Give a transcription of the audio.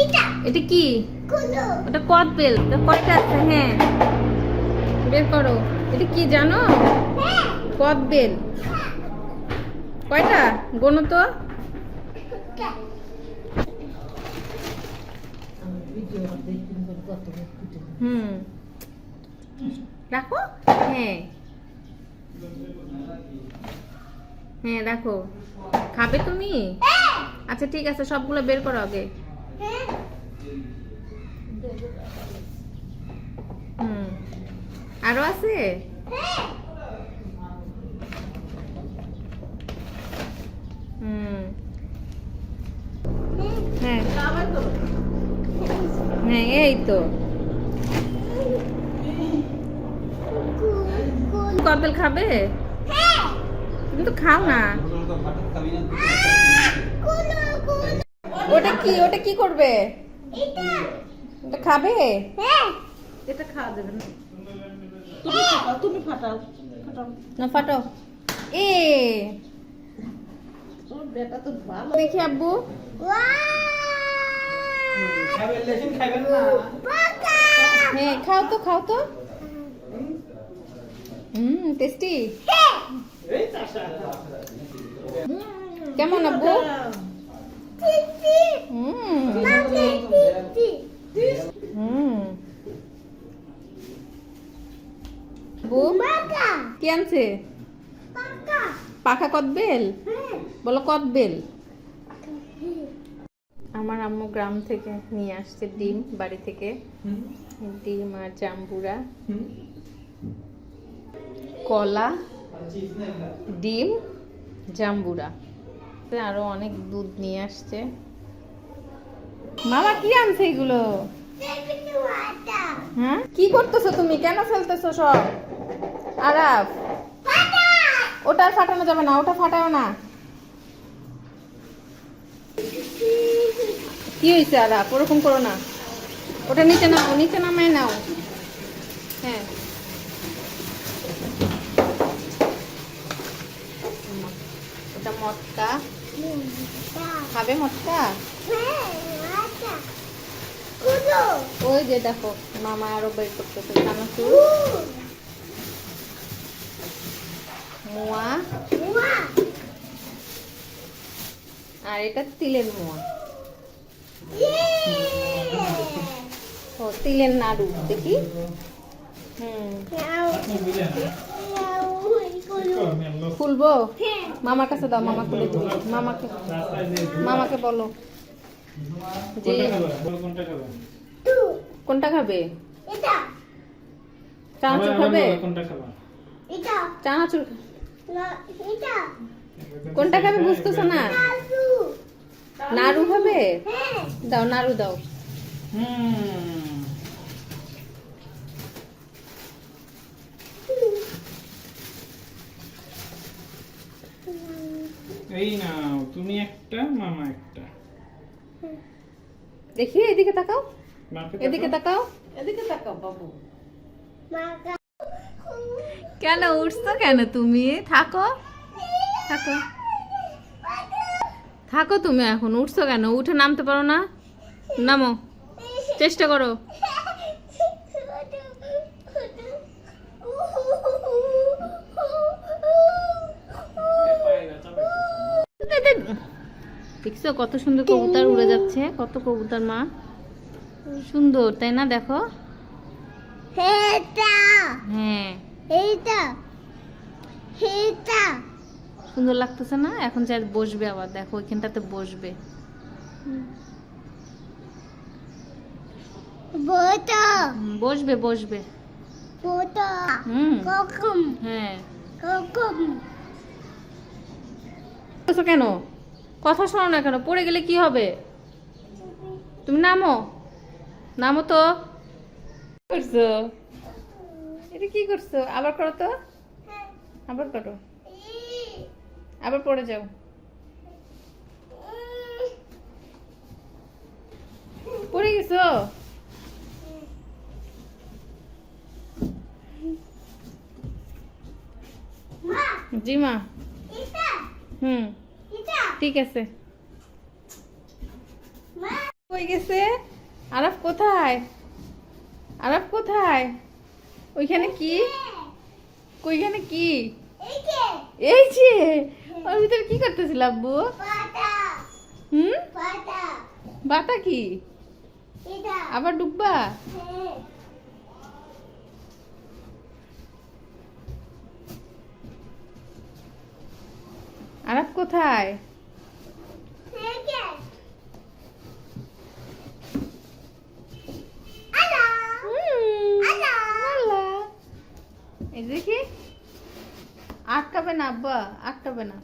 এটা। কি? ওটা কদ বেল। কয়টা আছে? হ্যাঁ। বের করো। এটা কি জানো? কদ বেল। কয়টা? গোনো তো। হুম। রাখো? হ্যাঁ। হ্যাঁ রাখো। খাবে তুমি? আচ্ছা ঠিক আছে সবগুলো বের করো আগে। হুম। আরও আছে? হুম। হ্যাঁ। হ্যাঁ এই তো। কদবেল খাবে? তুমি তো খাও না। ওটা কি ওটা কি করবে? ওটা খাবে? হ্যাঁ। এটা খাওয়া যাবে না। তুমি ফাটাও তুমি ফাটাও ফাটাও। না ফাটো এ। তোর বেটা তো ভালো। দেখি আব্বু। হ্যাঁ খাও তো খাও তো। হুম টেস্টি। কেমন হুম হুম আব্বু? কি আনছে? পাখা কদবেল বলো? কদবেল আমার আম্মু গ্রাম থেকে নিয়ে আসছে ডিম বাড়ি থেকে। ডিম আর জাম্বুরা। কলা ডিম জাম্বুরা। তো আরও অনেক দুধ নিয়ে আসছে। মামা, কি আনছে এগুলো? হ্যাঁ? কি করতেছো তুমি? কেন ফেলতেছো সব? আরাফ, ওটা ফাটানো যাবে না, ওটা ফাটাও না। কি হয়েছে আরাফ? ওরকম করো না। ওটা নিচে নাও, নিচে নামায় নাও। হ্যাঁ ওটা মটকা খাবে মটকা? ওই যে দেখো মামা আরও বের করতেছে চানাচুর মোয়া। আর এটা তিলের মোয়া। ও তিলের নাড়ু দেখি। হুম। খুলবো? মামার কাছে দাও মামা খুলে দিবে। মামাকে মামাকে বলো যে কোনটা খাবে? চানাচুর খাবে? চানাচুর কোনটা খাবে বুঝতেছো না? নাড়ু খাবে? দাও নাড়ু দাও। এই নাও তুমি একটা মামা একটা। দেখি এদিকে তাকাও। এদিকে তাকাও। এদিকে তাকাও বাবু। কেন উঠছো কেন তুমি? থাকো। থাকো। থাকো তুমি এখন উঠছো কেন? উঠে নামতে পারো না? নামো। চেষ্টা করো। দেখছ কত সুন্দর কবুতর উড়ে যাচ্ছে কত কবুতর মা। সুন্দর তাই না? দেখো। হ্যাঁ। সুন্দর লাগতেছে না? এখন যাই বসবে আবার দেখো ওইখানটাতে বসবে। বসবে বসবে। হুম। হ্যাঁ। কেন? কথা শোনো না কেন? পড়ে গেলে কি হবে? তুমি নামো। নামো তো। করছ? এটা কি করছ? আবার করো তো। আবার করো। আবার পড়ে যাও। পড়ে গেছো? জি মা হুম। ঠিক আছে। কই গেছে? আরাফ কোথায়? আরাফ কোথায়? ওইখানে কি? ওইখানে কি? এই যে। ওর ভিতরে কি করতেছিল আব্বু? হুম? বাটা। কি? আবার ডুববা? কোথায়। দেখি আটকাবে না আব্বা আটকাবে না।